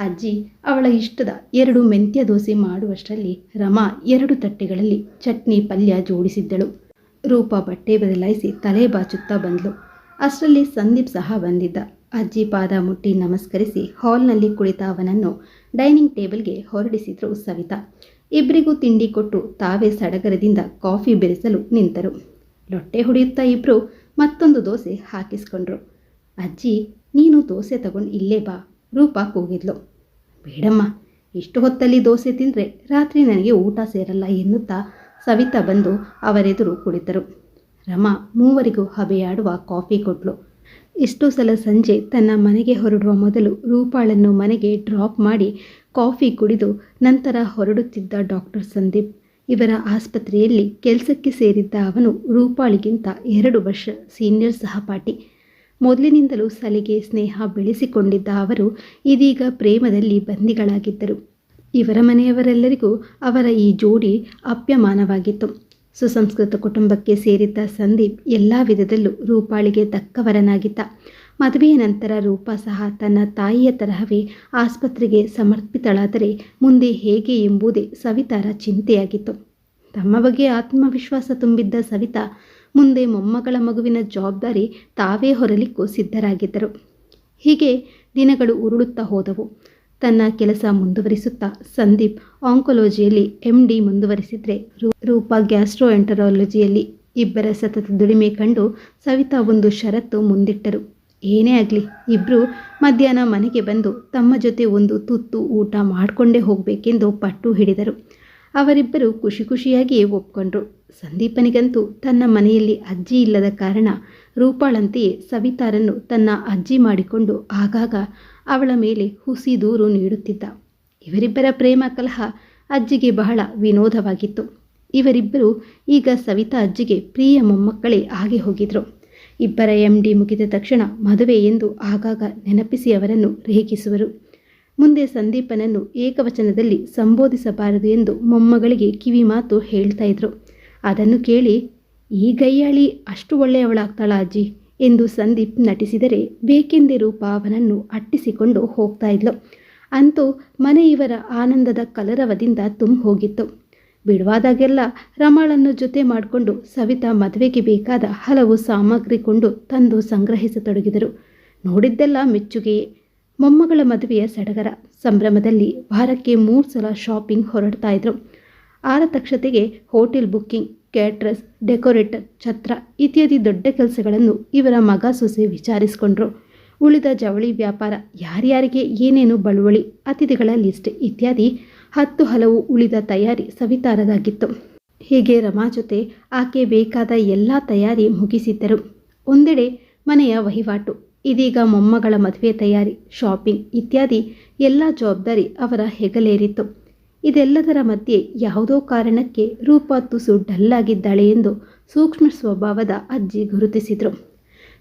ಅಜ್ಜಿ, ಅವಳ ಇಷ್ಟದ ಎರಡು ಮೆಂತ್ಯ ದೋಸೆ ಮಾಡುವಷ್ಟರಲ್ಲಿ ರಮಾ ಎರಡು ತಟ್ಟೆಗಳಲ್ಲಿ ಚಟ್ನಿ ಪಲ್ಯ ಜೋಡಿಸಿದ್ದಳು. ರೂಪ ಬಟ್ಟೆ ಬದಲಾಯಿಸಿ ತಲೆ ಬಾಚುತ್ತಾ ಬಂದಳು ಅಷ್ಟರಲ್ಲಿ ಸಂದೀಪ್ ಸಹ ಬಂದಿದ್ದ. ಅಜ್ಜಿ ಪಾದ ಮುಟ್ಟಿ ನಮಸ್ಕರಿಸಿ ಹಾಲ್ನಲ್ಲಿ ಕುಳಿತ ಅವನನ್ನು ಡೈನಿಂಗ್ ಟೇಬಲ್ಗೆ ಹೊರಡಿಸಿದ್ರು ಸವಿತಾ. ಇಬ್ಬರಿಗೂ ತಿಂಡಿ ಕೊಟ್ಟು ತಾವೇ ಸಡಗರದಿಂದ ಕಾಫಿ ಬೆರೆಸಲು ನಿಂತರು. ಲೊಟ್ಟೆ ಹೊಡೆಯುತ್ತಾ ಇಬ್ಬರು ಮತ್ತೊಂದು ದೋಸೆ ಹಾಕಿಸ್ಕೊಂಡ್ರು. ಅಜ್ಜಿ, ನೀನು ದೋಸೆ ತಗೊಂಡು ಇಲ್ಲೇ ಬಾ. ರೂಪ ಕೂಗಿದ್ಲು. ಬೇಡಮ್ಮ, ಇಷ್ಟು ಹೊತ್ತಲ್ಲಿ ದೋಸೆ ತಿಂದರೆ ರಾತ್ರಿ ನನಗೆ ಊಟ ಸೇರಲ್ಲ ಎನ್ನುತ್ತಾ ಸವಿತಾ ಬಂದು ಅವರೆದುರು ಕುಳಿತರು. ರಮಾ ಮೂವರಿಗೂ ಹಬೆಯಾಡುವ ಕಾಫಿ ಕೊಟ್ಲು. ಎಷ್ಟೋ ಸಲ ಸಂಜೆ ತನ್ನ ಮನೆಗೆ ಹೊರಡುವ ಮೊದಲು ರೂಪಾಳನ್ನು ಮನೆಗೆ ಡ್ರಾಪ್ ಮಾಡಿ ಕಾಫಿ ಕುಡಿದು ನಂತರ ಹೊರಡುತ್ತಿದ್ದ ಡಾಕ್ಟರ್ ಸಂದೀಪ್. ಇವರ ಆಸ್ಪತ್ರೆಯಲ್ಲಿ ಕೆಲಸಕ್ಕೆ ಸೇರಿದ್ದ ಅವನು ರೂಪಾಳಿಗಿಂತ ಎರಡು ವರ್ಷ ಸೀನಿಯರ್ ಸಹಪಾಠಿ. ಮೊದಲಿನಿಂದಲೂ ಸಲಿಗೆ ಸ್ನೇಹ ಬೆಳೆಸಿಕೊಂಡಿದ್ದ ಅವರು ಇದೀಗ ಪ್ರೇಮದಲ್ಲಿ ಬಂದಿಗಳಾಗಿದ್ದರು ಇವರ ಮನೆಯವರೆಲ್ಲರಿಗೂ ಅವರ ಈ ಜೋಡಿ ಅಪ್ಯಮಾನವಾಗಿತ್ತು. ಸುಸಂಸ್ಕೃತ ಕುಟುಂಬಕ್ಕೆ ಸೇರಿದ್ದ ಸಂದೀಪ್ ಎಲ್ಲ ವಿಧದಲ್ಲೂ ರೂಪಾಳಿಗೆ ತಕ್ಕವರನಾಗಿದ್ದ ಮದುವೆಯ ನಂತರ ರೂಪಾ ಸಹ ತನ್ನ ತಾಯಿಯ ತರಹವೇ ಆಸ್ಪತ್ರೆಗೆ ಸಮರ್ಪಿತಳಾದರೆ ಮುಂದೆ ಹೇಗೆ ಎಂಬುದೇ ಸವಿತಾರ ಚಿಂತೆಯಾಗಿತ್ತು. ತಮ್ಮ ಬಗ್ಗೆ ಆತ್ಮವಿಶ್ವಾಸ ತುಂಬಿದ್ದ ಸವಿತಾ ಮುಂದೆ ಮೊಮ್ಮಗಳ ಮಗುವಿನ ಜವಾಬ್ದಾರಿ ತಾವೇ ಹೊರಲಿಕ್ಕೂ ಸಿದ್ಧರಾಗಿದ್ದರು. ಹೀಗೆ ದಿನಗಳು ಉರುಳುತ್ತಾ ಹೋದವು. ತನ್ನ ಕೆಲಸ ಮುಂದುವರಿಸುತ್ತಾ ಸಂದೀಪ್ ಆಂಕೊಲೊಜಿಯಲ್ಲಿ ಎಂ ಡಿ ಮುಂದುವರಿಸಿದರೆ ರೂಪಾ ಗ್ಯಾಸ್ಟ್ರೋ ಎಂಟರಾಲಜಿಯಲ್ಲಿ ಇಬ್ಬರ ಸತತ ದುಡಿಮೆ ಕಂಡು ಸವಿತಾ ಒಂದು ಷರತ್ತು ಮುಂದಿಟ್ಟರು. ಏನೇ ಆಗಲಿ ಇಬ್ಬರು ಮಧ್ಯಾಹ್ನ ಮನೆಗೆ ಬಂದು ತಮ್ಮ ಜೊತೆ ಒಂದು ತುತ್ತು ಊಟ ಮಾಡಿಕೊಂಡೇ ಹೋಗಬೇಕೆಂದು ಪಟ್ಟು ಹಿಡಿದರು. ಅವರಿಬ್ಬರು ಖುಷಿ ಖುಷಿಯಾಗಿಯೇ ಒಪ್ಕೊಂಡ್ರು. ಸಂದೀಪನಿಗಂತೂ ತನ್ನ ಮನೆಯಲ್ಲಿ ಅಜ್ಜಿ ಇಲ್ಲದ ಕಾರಣ ರೂಪಾಳಂತೆಯೇ ಸವಿತಾರನ್ನು ತನ್ನ ಅಜ್ಜಿ ಮಾಡಿಕೊಂಡು ಆಗಾಗ ಅವಳ ಮೇಲೆ ಹುಸಿ ದೂರು ನೀಡುತ್ತಿದ್ದ. ಇವರಿಬ್ಬರ ಪ್ರೇಮ ಕಲಹ ಅಜ್ಜಿಗೆ ಬಹಳ ವಿನೋದವಾಗಿತ್ತು. ಇವರಿಬ್ಬರು ಈಗ ಸವಿತಾ ಅಜ್ಜಿಗೆ ಪ್ರಿಯ ಮೊಮ್ಮಕ್ಕಳೇ ಆಗಿ ಹೋಗಿದ್ರು. ಇಬ್ಬರ ಎಂ ಡಿ ಮುಗಿದ ತಕ್ಷಣ ಮದುವೆ ಎಂದು ಆಗಾಗ ನೆನಪಿಸಿ ಅವರನ್ನು ರೇಗಿಸುವರು. ಮುಂದೆ ಸಂದೀಪನನ್ನು ಏಕವಚನದಲ್ಲಿ ಸಂಬೋಧಿಸಬಾರದು ಎಂದು ಮೊಮ್ಮಗಳಿಗೆ ಕಿವಿ ಮಾತು ಹೇಳ್ತಾ ಇದ್ರು. ಅದನ್ನು ಕೇಳಿ, ಈ ಗೈಯಾಳಿ ಅಷ್ಟು ಒಳ್ಳೆಯವಳಾಗ್ತಾಳ ಅಜ್ಜಿ? ಎಂದು ಸಂದೀಪ್ ನಟಿಸಿದರೆ ಬೇಕೆಂದೇ ರೂಪ ಅಟ್ಟಿಸಿಕೊಂಡು ಹೋಗ್ತಾ ಇದ್ಲು. ಅಂತೂ ಮನೆ ಇವರ ಆನಂದದ ಕಲರವದಿಂದ ತುಂಬ ಹೋಗಿತ್ತು. ಬಿಡುವಾದಾಗೆಲ್ಲ ರಮಾಳನ್ನು ಜೊತೆ ಮಾಡಿಕೊಂಡು ಸವಿತಾ ಮದುವೆಗೆ ಬೇಕಾದ ಹಲವು ಸಾಮಗ್ರಿ ಕೊಂಡು ತಂದು ಸಂಗ್ರಹಿಸತೊಡಗಿದರು. ನೋಡಿದ್ದೆಲ್ಲ ಮೆಚ್ಚುಗೆಯೇ. ಮೊಮ್ಮಗಳ ಮದುವೆಯ ಸಡಗರ. ಸಂಭ್ರಮದಲ್ಲಿ ವಾರಕ್ಕೆ ಮೂರು ಸಲ ಶಾಪಿಂಗ್ ಹೊರಡ್ತಾ ಇದ್ರು. ಆರತಕ್ಷತೆಗೆ ಹೋಟೆಲ್ ಬುಕ್ಕಿಂಗ್ ಕ್ಯಾಟ್ರಸ್, ಡೆಕೋರೇಟರ್, ಛತ್ರ ಇತ್ಯಾದಿ ದೊಡ್ಡ ಕೆಲಸಗಳನ್ನು ಇವರ ಮಗ ಸೊಸೆ ವಿಚಾರಿಸಿಕೊಂಡ್ರು. ಉಳಿದ ಜವಳಿ ವ್ಯಾಪಾರ, ಯಾರ್ಯಾರಿಗೆ ಏನೇನು ಬಳುವಳಿ, ಅತಿಥಿಗಳ ಲಿಸ್ಟ್ ಇತ್ಯಾದಿ ಹತ್ತು ಹಲವು ಉಳಿದ ತಯಾರಿ ಸವಿತಾರದಾಗಿತ್ತು. ಹೀಗೆ ರಮಾ ಜೊತೆ ಆಕೆ ಬೇಕಾದ ಎಲ್ಲ ತಯಾರಿ ಮುಗಿಸಿದ್ದರು. ಒಂದೆಡೆ ಮನೆಯ ವಹಿವಾಟು ಇದೀಗ ಮೊಮ್ಮಗಳ ಮದುವೆ ತಯಾರಿ ಶಾಪಿಂಗ್ ಇತ್ಯಾದಿ ಎಲ್ಲ ಜವಾಬ್ದಾರಿ ಅವರ ಹೆಗಲೇರಿತ್ತು. ಇದೆಲ್ಲದರ ಮಧ್ಯೆ ಯಾವುದೋ ಕಾರಣಕ್ಕೆ ರೂಪ ತುಸು ಡಲ್ಲಾಗಿದ್ದಾಳೆ ಎಂದು ಸೂಕ್ಷ್ಮ ಸ್ವಭಾವದ ಅಜ್ಜಿ ಗುರುತಿಸಿದರು.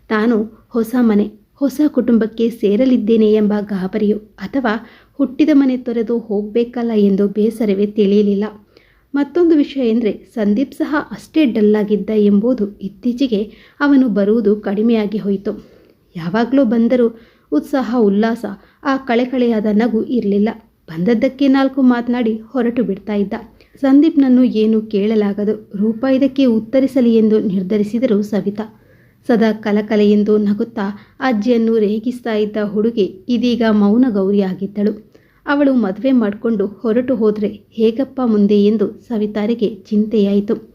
ತಾನು ಹೊಸ ಮನೆ, ಹೊಸ ಕುಟುಂಬಕ್ಕೆ ಸೇರಲಿದ್ದೇನೆ ಎಂಬ ಗಾಬರಿಯು ಅಥವಾ ಹುಟ್ಟಿದ ಮನೆ ತೊರೆದು ಹೋಗಬೇಕಲ್ಲ ಎಂದು ಬೇಸರವೇ ತಿಳಿಯಲಿಲ್ಲ. ಮತ್ತೊಂದು ವಿಷಯ ಎಂದರೆ ಸಂದೀಪ್ ಸಹ ಅಷ್ಟೇ ಡಲ್ಲಾಗಿದ್ದ ಎಂಬುದು ಇತ್ತೀಚೆಗೆ ಅವನು ಬರುವುದು ಕಡಿಮೆಯಾಗಿ ಹೋಯಿತು. ಯಾವಾಗಲೂ ಬಂದರೂ ಉತ್ಸಾಹ, ಉಲ್ಲಾಸ, ಆ ಕಳೆಕಳೆಯಾದ ನಗು ಇರಲಿಲ್ಲ. ಬಂದದ್ದಕ್ಕೆ ನಾಲ್ಕು ಮಾತನಾಡಿ ಹೊರಟು ಬಿಡ್ತಾ ಇದ್ದ. ಸಂದೀಪ್ನನ್ನು ಏನು ಕೇಳಲಾಗದು. ರೂಪ ಇದಕ್ಕೆ ಉತ್ತರಿಸಲಿ ಎಂದು ನಿರ್ಧರಿಸಿದರು ಸವಿತಾ. ಸದಾ ಕಲಕಲೆಯೆಂದು ನಗುತ್ತಾ ಅಜ್ಜಿಯನ್ನು ರೇಗಿಸ್ತಾ ಇದ್ದ ಹುಡುಗಿ ಇದೀಗ ಮೌನ ಗೌರಿಯಾಗಿದ್ದಳು ಅವಳು ಮದುವೆ ಮಾಡಿಕೊಂಡು ಹೊರಟು ಹೋದರೆ ಹೇಗಪ್ಪ ಮುಂದೆ ಎಂದು ಸವಿತಾರಿಗೆ ಚಿಂತೆಯಾಯಿತು.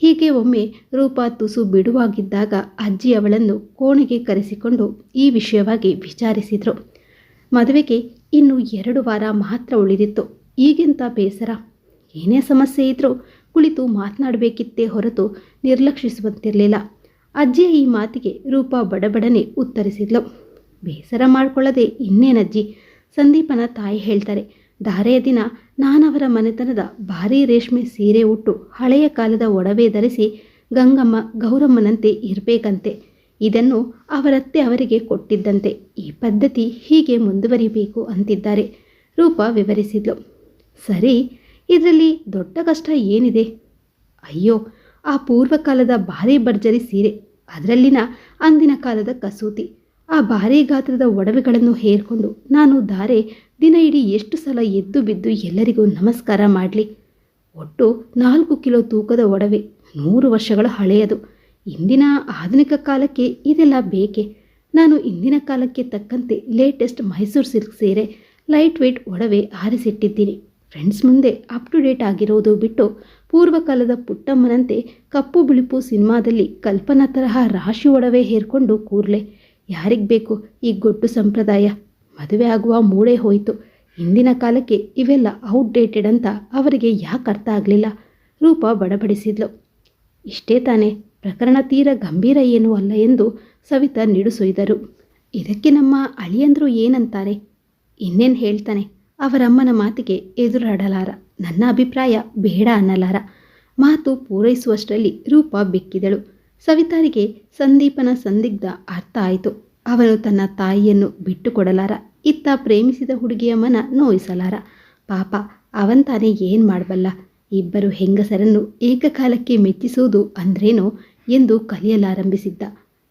ಹೀಗೆ ಒಮ್ಮೆ ರೂಪ ತುಸು ಬಿಡುವಾಗಿದ್ದಾಗ ಅಜ್ಜಿ ಅವಳನ್ನು ಕೋಣೆಗೆ ಕರೆಸಿಕೊಂಡು ಈ ವಿಷಯವಾಗಿ ವಿಚಾರಿಸಿದರು. ಮದುವೆಗೆ ಇನ್ನು ಎರಡು ವಾರ ಮಾತ್ರ ಉಳಿದಿತ್ತು. ಈಗಿಂತ ಬೇಸರ. ಏನೇ ಸಮಸ್ಯೆ ಇದ್ದರೂ ಕುಳಿತು ಮಾತನಾಡಬೇಕಿತ್ತೇ ಹೊರತು ನಿರ್ಲಕ್ಷಿಸುವಂತಿರಲಿಲ್ಲ. ಅಜ್ಜಿಯ ಈ ಮಾತಿಗೆ ರೂಪ ಬಡಬಡನೆ ಉತ್ತರಿಸಿದ್ಲು. ಬೇಸರ ಮಾಡಿಕೊಳ್ಳದೆ ಇನ್ನೇನಜ್ಜಿ? ಸಂದೀಪನ ತಾಯಿ ಹೇಳ್ತಾರೆ ಧಾರೆಯ ದಿನ ನಾನವರ ಮನೆತನದ ಭಾರೀ ರೇಷ್ಮೆ ಸೀರೆ ಉಟ್ಟು ಹಳೆಯ ಕಾಲದ ಒಡವೆ ಧರಿಸಿ ಗಂಗಮ್ಮ ಗೌರಮ್ಮನಂತೆ ಇರಬೇಕಂತೆ. ಇದನ್ನು ಅವರತ್ತೆ ಅವರಿಗೆ ಕೊಟ್ಟಿದ್ದಂತೆ. ಈ ಪದ್ಧತಿ ಹೀಗೆ ಮುಂದುವರಿಬೇಕು ಅಂತಿದ್ದಾರೆ. ರೂಪ ವಿವರಿಸಿದ್ಲು. ಸರಿ, ಇದರಲ್ಲಿ ದೊಡ್ಡ ಕಷ್ಟ ಏನಿದೆ? ಅಯ್ಯೋ, ಆ ಪೂರ್ವಕಾಲದ ಭಾರೀ ಭರ್ಜರಿ ಸೀರೆ, ಅದರಲ್ಲಿನ ಅಂದಿನ ಕಾಲದ ಕಸೂತಿ. ಆ ಭಾರೀ ಗಾತ್ರದ ಒಡವೆಗಳನ್ನು ಹೇರ್ಕೊಂಡು ನಾನು ಧಾರೆ ದಿನ ಇಡೀ ಎಷ್ಟು ಸಲ ಎದ್ದು ಬಿದ್ದು ಎಲ್ಲರಿಗೂ ನಮಸ್ಕಾರ ಮಾಡಲಿ. ಒಟ್ಟು ನಾಲ್ಕು ಕಿಲೋ ತೂಕದ ಒಡವೆ ನೂರು ವರ್ಷಗಳ ಹಳೆಯದು. ಇಂದಿನ ಆಧುನಿಕ ಕಾಲಕ್ಕೆ ಇದೆಲ್ಲ ಬೇಕೆ? ನಾನು ಇಂದಿನ ಕಾಲಕ್ಕೆ ತಕ್ಕಂತೆ ಲೇಟೆಸ್ಟ್ ಮೈಸೂರು ಸಿಲ್ಕ್ ಸೀರೆ ಲೈಟ್ ವೆಯ್ಟ್ ಒಡವೆ ಆರಿಸಿಟ್ಟಿದ್ದೀನಿ. ಫ್ರೆಂಡ್ಸ್ ಮುಂದೆ ಅಪ್ ಟು ಡೇಟ್ ಆಗಿರೋದು ಬಿಟ್ಟು ಪೂರ್ವಕಾಲದ ಪುಟ್ಟಮ್ಮನಂತೆ ಕಪ್ಪು ಬಿಳುಪು ಸಿನಿಮಾದಲ್ಲಿ ಕಲ್ಪನಾ ತರಹ ರಾಶಿ ಒಡವೆ ಹೇರ್ಕೊಂಡು ಕೂರ್ಲೆ. ಯಾರಿಗೆ ಬೇಕು ಈ ಗೊಡ್ಡು ಸಂಪ್ರದಾಯ? ಮದುವೆ ಆಗುವ ಮೂಡೇ ಹೋಯಿತು. ಇಂದಿನ ಕಾಲಕ್ಕೆ ಇವೆಲ್ಲ ಔಟ್ಡೇಟೆಡ್ ಅಂತ ಅವರಿಗೆ ಯಾಕೆ ಅರ್ಥ ಆಗಲಿಲ್ಲ? ರೂಪ ಬಡಬಡಿಸಿದ್ಲು. ಇಷ್ಟೇ ತಾನೇ, ಪ್ರಕರಣ ತೀರ ಗಂಭೀರ ಏನೂ ಅಲ್ಲ ಎಂದು ಸವಿತಾ ನಿಡುಸುಯ್ದರು. ಇದಕ್ಕೆ ನಮ್ಮ ಅಳಿಯಂದರು ಏನಂತಾರೆ? ಇನ್ನೇನು ಹೇಳ್ತಾನೆ? ಅವರಮ್ಮನ ಮಾತಿಗೆ ಎದುರಾಡಲಾರ. ನನ್ನ ಅಭಿಪ್ರಾಯ ಬೇಡ ಅನ್ನಲಾರ. ಮಾತು ಪೂರೈಸುವಷ್ಟರಲ್ಲಿ ರೂಪ ಬಿಕ್ಕಿದಳು. ಸವಿತಾರಿಗೆ ಸಂದೀಪನ ಸಂದಿಗ್ಧ ಅರ್ಥ ಆಯಿತು. ಅವನು ತನ್ನ ತಾಯಿಯನ್ನು ಬಿಟ್ಟು ಕೊಡಲಾರ ಇತ್ತ ಪ್ರೇಮಿಸಿದ ಹುಡುಗಿಯ ಮನ ನೋಯಿಸಲಾರ. ಪಾಪ ಅವಂತಾನೆ ಏನು ಮಾಡಬಲ್ಲ? ಇಬ್ಬರು ಹೆಂಗಸರನ್ನು ಏಕಕಾಲಕ್ಕೆ ಮೆಚ್ಚಿಸುವುದು ಅಂದ್ರೇನು ಎಂದು ಕಲಿಯಲಾರಂಭಿಸಿದ್ದ.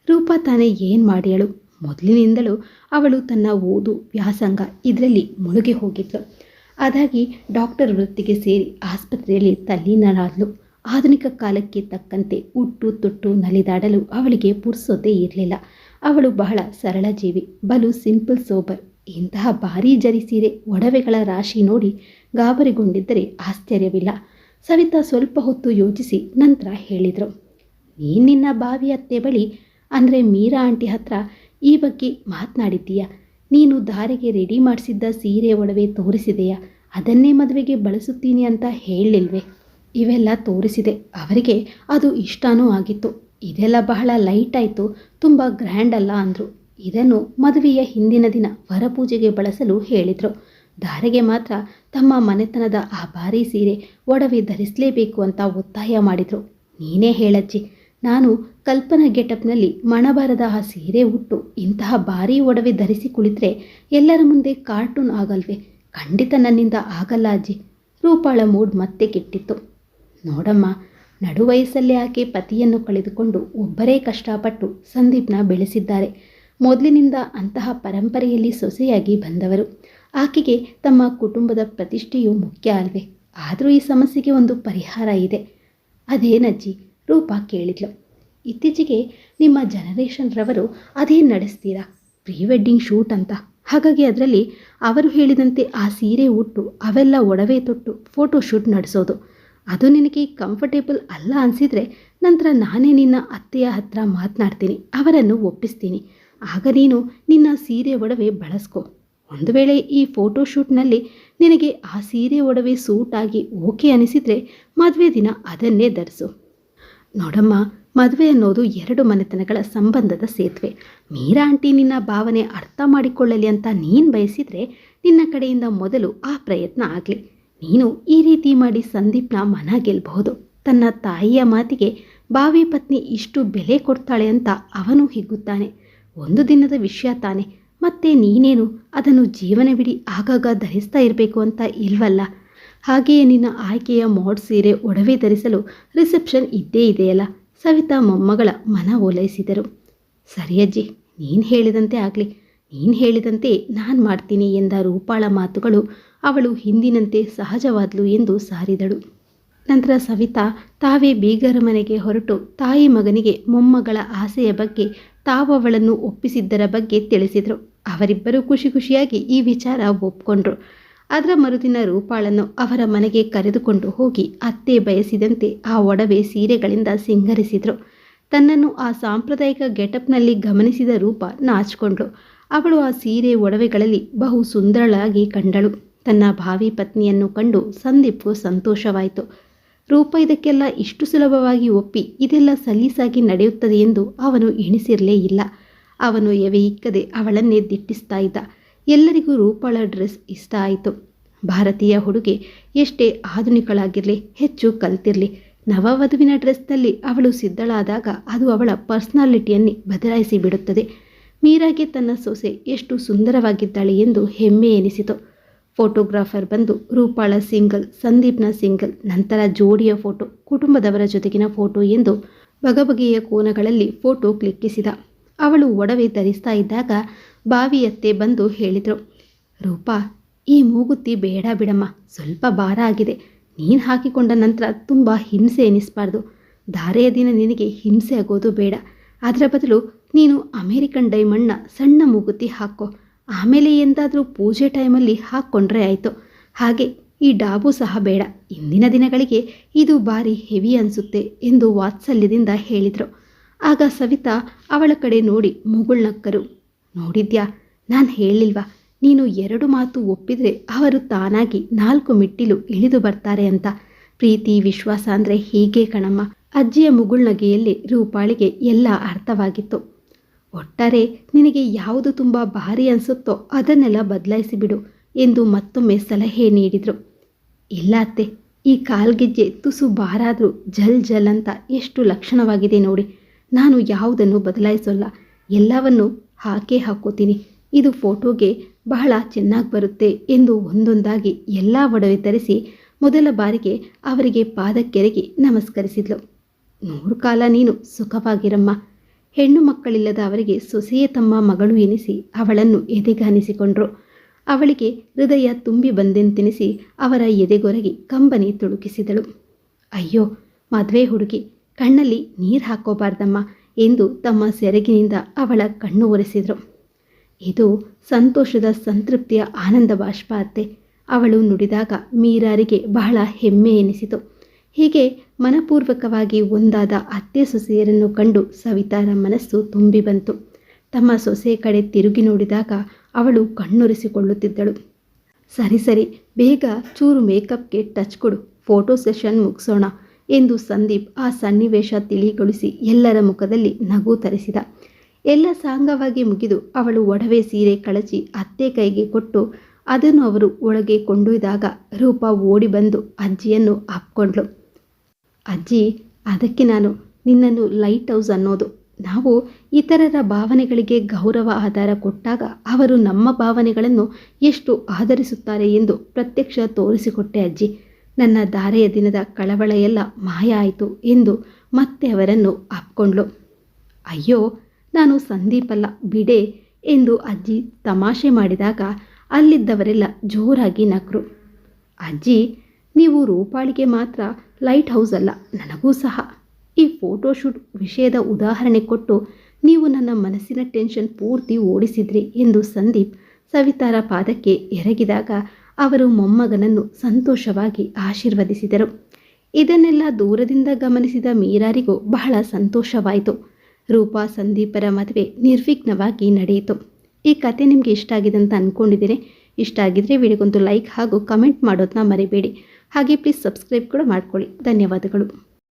ರೂಪ ತಾನೇ ಏನು ಮಾಡಿಯಳು? ಮೊದಲಿನಿಂದಲೂ ಅವಳು ತನ್ನ ಓದು ವ್ಯಾಸಂಗ ಇದರಲ್ಲಿ ಮುಳುಗಿ ಹೋಗಿದ್ಲು. ಅದಾಗಿ ಡಾಕ್ಟರ್ ವೃತ್ತಿಗೆ ಸೇರಿ ಆಸ್ಪತ್ರೆಯಲ್ಲಿ ತಲ್ಲೀನರಾದ್ಲು. ಆಧುನಿಕ ಕಾಲಕ್ಕೆ ತಕ್ಕಂತೆ ಉಟ್ಟು ತೊಟ್ಟು ನಲಿದಾಡಲು ಅವಳಿಗೆ ಪುರ್ಸೊತೆ ಇರಲಿಲ್ಲ. ಅವಳು ಬಹಳ ಸರಳ ಜೀವಿ, ಬಲು ಸಿಂಪಲ್, ಸೋಬರ್. ಇಂತಹ ಭಾರೀ ಜರಿ ಸೀರೆ ಒಡವೆಗಳ ರಾಶಿ ನೋಡಿ ಗಾಬರಿಗೊಂಡಿದ್ದರೆ ಆಶ್ಚರ್ಯವಿಲ್ಲ. ಸವಿತಾ ಸ್ವಲ್ಪ ಹೊತ್ತು ಯೋಚಿಸಿ ನಂತರ ಹೇಳಿದರು. ನೀನು ನಿನ್ನ ಬಾವಿ ಅತ್ತೆ ಬಳಿ, ಅಂದರೆ ಮೀರಾ ಆಂಟಿ ಹತ್ರ ಈ ಬಗ್ಗೆ ಮಾತನಾಡಿದ್ದೀಯ? ನೀನು ದಾರಿಗೆ ರೆಡಿ ಮಾಡಿಸಿದ್ದ ಸೀರೆ ಒಡವೆ ತೋರಿಸಿದೆಯಾ? ಅದನ್ನೇ ಮದುವೆಗೆ ಬಳಸುತ್ತೀನಿ ಅಂತ ಹೇಳಲಿಲ್ವೇ ಇವೆಲ್ಲ ತೋರಿಸಿದೆ. ಅವರಿಗೆ ಅದು ಇಷ್ಟನೂ ಆಗಿತ್ತು. ಇದೆಲ್ಲ ಬಹಳ ಲೈಟ್ ಆಯಿತು. ತುಂಬ ಗ್ರ್ಯಾಂಡ್ ಅಲ್ಲ ಅಂದರು. ಇದನ್ನು ಮದುವೆಯ ಹಿಂದಿನ ದಿನ ವರಪೂಜೆಗೆ ಬಳಸಲು ಹೇಳಿದರು. ಧಾರೆಗೆ ಮಾತ್ರ ತಮ್ಮ ಮನೆತನದ ಆ ಭಾರಿ ಸೀರೆ ಒಡವೆ ಧರಿಸಲೇಬೇಕು ಅಂತ ಒತ್ತಾಯ ಮಾಡಿದರು. ನೀನೇ ಹೇಳಜ್ಜಿ, ನಾನು ಕಲ್ಪನಾ ಗೆಟಪ್ನಲ್ಲಿ ಮಣಬಾರದ ಆ ಸೀರೆ ಉಟ್ಟು ಇಂತಹ ಭಾರೀ ಒಡವೆ ಧರಿಸಿ ಕುಳಿತರೆ ಎಲ್ಲರ ಮುಂದೆ ಕಾರ್ಟೂನ್ ಆಗಲ್ವೇ? ಖಂಡಿತ ನನ್ನಿಂದ ಆಗಲ್ಲ ಅಜ್ಜಿ. ರೂಪಾಳ ಮೂಡ್ ಮತ್ತೆ ಕೆಟ್ಟಿತ್ತು. ನೋಡಮ್ಮ, ನಡುವಯಸ್ಸಲ್ಲೇ ಆಕೆ ಪತಿಯನ್ನು ಕಳೆದುಕೊಂಡು ಒಬ್ಬರೇ ಕಷ್ಟಪಟ್ಟು ಸಂದೀಪ್ನ ಬೆಳೆಸಿದ್ದಾರೆ. ಮೊದಲಿನಿಂದ ಅಂತಹ ಪರಂಪರೆಯಲ್ಲಿ ಸೊಸೆಯಾಗಿ ಬಂದವರು. ಆಕೆಗೆ ತಮ್ಮ ಕುಟುಂಬದ ಪ್ರತಿಷ್ಠೆಯು ಮುಖ್ಯ ಅಲ್ವೇ? ಆದರೂ ಈ ಸಮಸ್ಯೆಗೆ ಒಂದು ಪರಿಹಾರ ಇದೆ. ಅದೇನಜ್ಜಿ ರೂಪ ಕೇಳಿದ್ಲು. ಇತ್ತೀಚೆಗೆ ನಿಮ್ಮ ಜನರೇಷನ್ರವರು ಅದೇನು ನಡೆಸ್ತೀರಾ? ಪ್ರೀ ವೆಡ್ಡಿಂಗ್ ಶೂಟ್ ಅಂತ. ಹಾಗಾಗಿ ಅದರಲ್ಲಿ ಅವರು ಹೇಳಿದಂತೆ ಆ ಸೀರೆ ಉಟ್ಟು ಅವೆಲ್ಲ ಒಡವೆ ತೊಟ್ಟು ಫೋಟೋ ಶೂಟ್ ನಡೆಸೋದು. ಅದು ನಿನಗೆ ಕಂಫರ್ಟೇಬಲ್ ಅಲ್ಲ ಅನಿಸಿದರೆ ನಂತರ ನಾನೇ ನಿನ್ನ ಅತ್ತೆಯ ಹತ್ರ ಮಾತನಾಡ್ತೀನಿ, ಅವರನ್ನು ಒಪ್ಪಿಸ್ತೀನಿ. ಆಗ ನೀನು ನಿನ್ನ ಸೀರೆ ಒಡವೆ ಬಳಸ್ಕೊ. ಒಂದು ವೇಳೆ ಈ ಫೋಟೋಶೂಟ್ನಲ್ಲಿ ನಿನಗೆ ಆ ಸೀರೆ ಒಡವೆ ಸೂಟ್ ಆಗಿ ಓಕೆ ಅನಿಸಿದರೆ ಮದುವೆ ದಿನ ಅದನ್ನೇ ಧರಿಸು. ನೋಡಮ್ಮ, ಮದುವೆ ಅನ್ನೋದು ಎರಡು ಮನೆತನಗಳ ಸಂಬಂಧದ ಸೇತುವೆ. ಮೀರಾ ಆಂಟಿ ನಿನ್ನ ಭಾವನೆ ಅರ್ಥ ಮಾಡಿಕೊಳ್ಳಲಿ ಅಂತ ನೀನು ಬಯಸಿದರೆ ನಿನ್ನ ಕಡೆಯಿಂದ ಮೊದಲು ಆ ಪ್ರಯತ್ನ ಆಗಲಿ. ನೀನು ಈ ರೀತಿ ಮಾಡಿ ಸಂದೀಪ್ನ ಮನ ಗೆಲ್ಲಬಹುದು ತನ್ನ ತಾಯಿಯ ಮಾತಿಗೆ ಬಾವಿ ಪತ್ನಿ ಇಷ್ಟು ಬೆಲೆ ಕೊಡ್ತಾಳೆ ಅಂತ ಅವನು ಹಿಗ್ಗುತ್ತಾನೆ. ಒಂದು ದಿನದ ವಿಷಯ ತಾನೆ. ಮತ್ತೆ ನೀನೇನು? ಅದನ್ನು ಜೀವನವಿಡಿ ಆಗಾಗ ಧರಿಸ್ತಾ ಇರಬೇಕು ಅಂತ ಇಲ್ವಲ್ಲ? ಹಾಗೆಯೇ ನಿನ್ನ ಆಯ್ಕೆಯ ಮೋಡ್ ಸೀರೆ ಒಡವೆ ಧರಿಸಲು ರಿಸೆಪ್ಷನ್ ಇದ್ದೇ ಇದೆಯಲ್ಲ? ಸವಿತಾ ಮೊಮ್ಮಗಳ ಮನ ಓಲೈಸಿದರು. ಸರಿಯಜ್ಜಿ ನೀನು ಹೇಳಿದಂತೆ ಆಗಲಿ. ನೀನು ಹೇಳಿದಂತೆ ನಾನು ಮಾಡ್ತೀನಿ ಎಂದ ರೂಪಾಳ ಮಾತುಗಳು ಅವಳು ಹಿಂದಿನಂತೆ ಸಹಜವಾದ್ಲು ಎಂದು ಸಾರಿದಳು. ನಂತರ ಸವಿತಾ ತಾವೇ ಬೀಗರ ಮನೆಗೆ ಹೊರಟು ತಾಯಿ ಮಗನಿಗೆ ಮೊಮ್ಮಗಳ ಆಸೆಯ ಬಗ್ಗೆ ತಾವವಳನ್ನು ಒಪ್ಪಿಸಿದ್ದರ ಬಗ್ಗೆ ತಿಳಿಸಿದರು. ಅವರಿಬ್ಬರೂ ಖುಷಿ ಖುಷಿಯಾಗಿ ಈ ವಿಚಾರ ಒಪ್ಕೊಂಡ್ರು. ಅದರ ಮರುದಿನ ರೂಪಾಳನ್ನು ಅವರ ಮನೆಗೆ ಕರೆದುಕೊಂಡು ಹೋಗಿ ಅತ್ತೆ ಬಯಸಿದಂತೆ ಆ ಒಡವೆ ಸೀರೆಗಳಿಂದ ಸಿಂಗರಿಸಿದರು. ತನ್ನನ್ನು ಆ ಸಾಂಪ್ರದಾಯಿಕ ಗೆಟಪ್ನಲ್ಲಿ ಗಮನಿಸಿದ ರೂಪ ನಾಚಿಕೊಂಡ್ಳು. ಅವಳು ಆ ಸೀರೆ ಒಡವೆಗಳಲ್ಲಿ ಬಹು ಸುಂದರಳಾಗಿ ಕಂಡಳು. ತನ್ನ ಭಾವಿ ಪತ್ನಿಯನ್ನು ಕಂಡು ಸಂದೀಪ್ಗೂ ಸಂತೋಷವಾಯಿತು. ರೂಪ ಇದಕ್ಕೆಲ್ಲ ಇಷ್ಟು ಸುಲಭವಾಗಿ ಒಪ್ಪಿ ಇದೆಲ್ಲ ಸಲೀಸಾಗಿ ನಡೆಯುತ್ತದೆ ಎಂದು ಅವನು ಎಣಿಸಿರಲೇ ಇಲ್ಲ. ಅವನು ಎವೆ ಇಕ್ಕದೆ ಅವಳನ್ನೇ ದಿಟ್ಟಿಸ್ತಾ ಇದ್ದ. ಎಲ್ಲರಿಗೂ ರೂಪಾಳ ಡ್ರೆಸ್ ಇಷ್ಟ ಆಯಿತು. ಭಾರತೀಯ ಹುಡುಗಿ ಎಷ್ಟೇ ಆಧುನಿಕಳಾಗಿರಲಿ, ಹೆಚ್ಚು ಕಲ್ತಿರಲಿ. ನವವಧುವಿನ ಡ್ರೆಸ್ನಲ್ಲಿ ಅವಳು ಸಿದ್ಧಳಾದಾಗ ಅದು ಅವಳ ಪರ್ಸ್ನಾಲಿಟಿಯನ್ನೇ ಬದಲಾಯಿಸಿ ಬಿಡುತ್ತದೆ. ಮೀರಾಗೆ ತನ್ನ ಸೊಸೆ ಎಷ್ಟು ಸುಂದರವಾಗಿದ್ದಾಳೆ ಎಂದು ಹೆಮ್ಮೆ ಎನಿಸಿತು. ಫೋಟೋಗ್ರಾಫರ್ ಬಂದು ರೂಪಾಳ ಸಿಂಗಲ್, ಸಂದೀಪ್ನ ಸಿಂಗಲ್, ನಂತರ ಜೋಡಿಯ ಫೋಟೋ, ಕುಟುಂಬದವರ ಜೊತೆಗಿನ ಫೋಟೋ ಎಂದು ಬಗಬಗೆಯ ಕೋನಗಳಲ್ಲಿ ಫೋಟೋ ಕ್ಲಿಕ್ಕಿಸಿದ. ಅವಳು ಒಡವೆ ಧರಿಸ್ತಾ ಇದ್ದಾಗ ಬಾವಿಯತ್ತೆ ಬಂದು ಹೇಳಿದರು, ರೂಪಾ, ಈ ಮೂಗುತ್ತಿ ಬೇಡ ಬಿಡಮ್ಮ, ಸ್ವಲ್ಪ ಭಾರ ಆಗಿದೆ. ನೀನು ಹಾಕಿಕೊಂಡ ನಂತರ ತುಂಬ ಹಿಂಸೆ ಎನಿಸಬಾರ್ದು. ಧಾರೆಯ ದಿನ ನಿನಗೆ ಹಿಂಸೆ ಆಗೋದು ಬೇಡ. ಅದರ ಬದಲು ನೀನು ಅಮೇರಿಕನ್ ಡೈಮಂಡ್ನ ಸಣ್ಣ ಮೂಗುತ್ತಿ ಹಾಕೋ. ಆಮೇಲೆ ಎಂದಾದರೂ ಪೂಜೆ ಟೈಮಲ್ಲಿ ಹಾಕ್ಕೊಂಡ್ರೆ ಆಯಿತು. ಹಾಗೆ ಈ ಡಾಬು ಸಹ ಬೇಡ. ಇಂದಿನ ದಿನಗಳಿಗೆ ಇದು ಭಾರಿ ಹೆವಿ ಅನಿಸುತ್ತೆ ಎಂದು ವಾತ್ಸಲ್ಯದಿಂದ ಹೇಳಿದರು. ಆಗ ಸವಿತಾ ಅವಳ ಕಡೆ ನೋಡಿ ಮುಗುಳ್ನಕ್ಕರು ನೋಡಿದ್ಯಾ? ನಾನು ಹೇಳಿಲ್ವಾ ನೀನು ಎರಡು ಮಾತು ಒಪ್ಪಿದರೆ ಅವರು ತಾನಾಗಿ ನಾಲ್ಕು ಮೆಟ್ಟಿಲು ಇಳಿದು ಬರ್ತಾರೆ ಅಂತ. ಪ್ರೀತಿ, ವಿಶ್ವಾಸ ಅಂದರೆ ಹೀಗೆ ಕಣಮ್ಮ. ಅಜ್ಜಿಯ ಮುಗುಳ್ನಗೆಯಲ್ಲಿ ರೂಪಾಳಿಗೆ ಎಲ್ಲ ಅರ್ಥವಾಗಿತ್ತು. ಒಟ್ಟಾರೆ ನಿನಗೆ ಯಾವುದು ತುಂಬ ಭಾರಿ ಅನಿಸುತ್ತೋ ಅದನ್ನೆಲ್ಲ ಬದಲಾಯಿಸಿಬಿಡು ಎಂದು ಮತ್ತೊಮ್ಮೆ ಸಲಹೆ ನೀಡಿದರು. ಇಲ್ಲ ಅತ್ತೆ, ಈ ಕಾಲ್ಗೆಜ್ಜೆ ತುಸು ಬಾರಾದರೂ ಜಲ್ ಜಲ್ ಅಂತ ಎಷ್ಟು ಲಕ್ಷಣವಾಗಿದೆ ನೋಡಿ. ನಾನು ಯಾವುದನ್ನು ಬದಲಾಯಿಸೋಲ್ಲ, ಎಲ್ಲವನ್ನು ಹಾಕೇ ಹಾಕೋತೀನಿ. ಇದು ಫೋಟೋಗೆ ಬಹಳ ಚೆನ್ನಾಗಿ ಬರುತ್ತೆ ಎಂದು ಒಂದೊಂದಾಗಿ ಎಲ್ಲ ಒಡವೆ ತರಿಸಿ ಮೊದಲ ಬಾರಿಗೆ ಅವರಿಗೆ ಪಾದಕ್ಕೆರಗಿ ನಮಸ್ಕರಿಸಿದ್ಲು. ನೂರು ಕಾಲ ನೀನು ಸುಖವಾಗಿರಮ್ಮ. ಹೆಣ್ಣು ಮಕ್ಕಳಿಲ್ಲದ ಅವರಿಗೆ ಸೊಸೆಯ ತಮ್ಮ ಮಗಳು ಎನಿಸಿ ಅವಳನ್ನು ಎದೆಗಾನಿಸಿಕೊಂಡ್ರು. ಅವಳಿಗೆ ಹೃದಯ ತುಂಬಿ ಬಂದೆಂತೆನಿಸಿ ಅವರ ಎದೆಗೊರಗಿ ಕಂಬನಿ ತುಳುಕಿಸಿದಳು. ಅಯ್ಯೋ, ಮದುವೆ ಹುಡುಗಿ, ಕಣ್ಣಲ್ಲಿ ನೀರು ಹಾಕೋಬಾರ್ದಮ್ಮ ಎಂದು ತಮ್ಮ ಸೆರಗಿನಿಂದ ಅವಳ ಕಣ್ಣು ಒರೆಸಿದರು. ಇದು ಸಂತೋಷದ ಸಂತೃಪ್ತಿಯ ಆನಂದ ಬಾಷ್ಪ ಅವಳು ನುಡಿದಾಗ ಮೀರಾರಿಗೆ ಬಹಳ ಹೆಮ್ಮೆ ಎನಿಸಿತು. ಹೀಗೆ ಮನಪೂರ್ವಕವಾಗಿ ಒಂದಾದ ಅತ್ತೆ ಸೊಸೆಯರನ್ನು ಕಂಡು ಸವಿತಾರ ಮನಸ್ಸು ತುಂಬಿ ಬಂತು. ತಮ್ಮ ಸೊಸೆ ಕಡೆ ತಿರುಗಿ ನೋಡಿದಾಗ ಅವಳು ಕಣ್ಣೊರೆಸಿಕೊಳ್ಳುತ್ತಿದ್ದಳು. ಸರಿ ಸರಿ, ಬೇಗ ಚೂರು ಮೇಕಪ್ಗೆ ಟಚ್ ಕೊಡು, ಫೋಟೋ ಸೆಷನ್ ಮುಗಿಸೋಣ ಎಂದು ಸಂದೀಪ್ ಆ ಸನ್ನಿವೇಶ ತಿಳಿಗೊಳಿಸಿ ಎಲ್ಲರ ಮುಖದಲ್ಲಿ ನಗು ತರಿಸಿದ. ಎಲ್ಲ ಸಾಂಗವಾಗಿ ಮುಗಿದು ಅವಳು ಒಡವೆ ಸೀರೆ ಕಳಚಿ ಅತ್ತೆ ಕೈಗೆ ಕೊಟ್ಟು ಅದನ್ನು ಅವರು ಒಳಗೆ ಕೊಂಡೊಯ್ದಾಗ ರೂಪ ಓಡಿ ಬಂದು ಅಜ್ಜಿಯನ್ನು ಅಪ್ಕೊಂಡ್ಳು. ಅಜ್ಜಿ, ಅದಕ್ಕೆ ನಾನು ನಿನ್ನನ್ನು ಲೈಟ್ ಹೌಸ್ ಅನ್ನೋದು. ನಾವು ಇತರರ ಭಾವನೆಗಳಿಗೆ ಗೌರವ ಆಧಾರ ಕೊಟ್ಟಾಗ ಅವರು ನಮ್ಮ ಭಾವನೆಗಳನ್ನು ಎಷ್ಟು ಆಧರಿಸುತ್ತಾರೆ ಎಂದು ಪ್ರತ್ಯಕ್ಷ ತೋರಿಸಿಕೊಟ್ಟೆ ಅಜ್ಜಿ. ನನ್ನ ದಾರೆಯ ದಿನದ ಕಳವಳ ಎಲ್ಲ ಮಾಯ ಆಯಿತು ಎಂದು ಮತ್ತೆ ಅವರನ್ನು ಅಪ್ಕೊಂಡ್ಳು. ಅಯ್ಯೋ, ನಾನು ಸಂದೀಪಲ್ಲ, ಬಿಡೆ ಎಂದು ಅಜ್ಜಿ ತಮಾಷೆ ಮಾಡಿದಾಗ ಅಲ್ಲಿದ್ದವರೆಲ್ಲ ಜೋರಾಗಿ ನಕ್ರು. ಅಜ್ಜಿ, ನೀವು ರೂಪಾಳಿಗೆ ಮಾತ್ರ ಲೈಟ್ ಹೌಸ್ ಅಲ್ಲ, ನನಗೂ ಸಹ. ಈ ಫೋಟೋಶೂಟ್ ವಿಷಯದ ಉದಾಹರಣೆ ಕೊಟ್ಟು ನೀವು ನನ್ನ ಮನಸ್ಸಿನ ಟೆನ್ಷನ್ ಪೂರ್ತಿ ಓಡಿಸಿದ್ರಿ ಎಂದು ಸಂದೀಪ್ ಸವಿತಾರ ಪಾದಕ್ಕೆ ಎರಗಿದಾಗ ಅವರು ಮೊಮ್ಮಗನನ್ನು ಸಂತೋಷವಾಗಿ ಆಶೀರ್ವದಿಸಿದರು. ಇದನ್ನೆಲ್ಲ ದೂರದಿಂದ ಗಮನಿಸಿದ ಮೀರಾರಿಗೂ ಬಹಳ ಸಂತೋಷವಾಯಿತು. ರೂಪಾ ಸಂದೀಪರ ಮದುವೆ ನಿರ್ವಿಘ್ನವಾಗಿ ನಡೆಯಿತು. ಈ ಕತೆ ನಿಮಗೆ ಇಷ್ಟ ಆಗಿದೆ ಅಂತ ಅಂದ್ಕೊಂಡಿದ್ದೀನಿ ಇಷ್ಟ ಆಗಿದ್ರೆ ವಿಡಿಯೋಗೊಂದು ಲೈಕ್ ಹಾಗೂ ಕಮೆಂಟ್ ಮಾಡೋದನ್ನ ಮರಿಬೇಡಿ. ಹಾಗೆ ಪ್ಲೀಸ್ ಸಬ್ಸ್ಕ್ರೈಬ್ ಕೂಡ ಮಾಡ್ಕೊಳ್ಳಿ. ಧನ್ಯವಾದಗಳು.